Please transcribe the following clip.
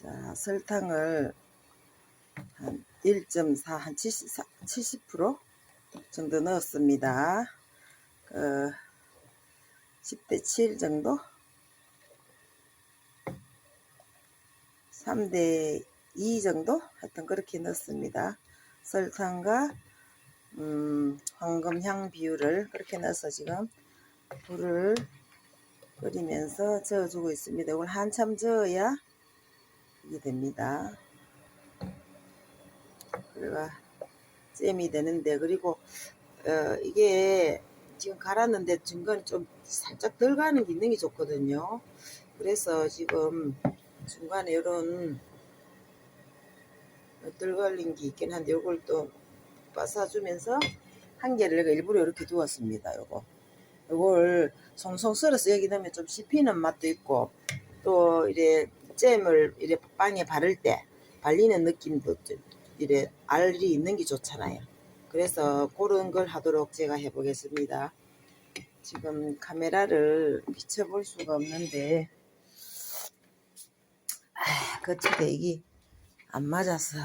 자, 설탕을 한 1.4, 한 70, 70% 정도 넣었습니다. 그 10대 7 정도? 3대 2 정도? 하여튼 그렇게 넣습니다. 설탕과 음, 황금향 비율을 그렇게 넣어서 지금 불을 끓이면서 저어주고 있습니다. 이걸 한참 저어야 이게 됩니다. 그래가 잼이 되는데 그리고 어, 이게 지금 갈았는데 중간에 좀 살짝 덜 가는 기능이 좋거든요. 그래서 지금 중간에 이런 덜 갈린 게 있긴 한데 이걸 또 빠사주면서 한 개를 내가 일부러 이렇게 두었습니다. 요거 요걸 송송 썰어서 여기 넣으면 좀 씹히는 맛도 있고 또 이래 잼을 이래 빵에 바를 때 발리는 느낌도 좀 이래 알이 있는 게 좋잖아요. 그래서 그런 걸 하도록 제가 해보겠습니다. 지금 카메라를 비춰볼 수가 없는데 아, 거치대 이게 안 맞아서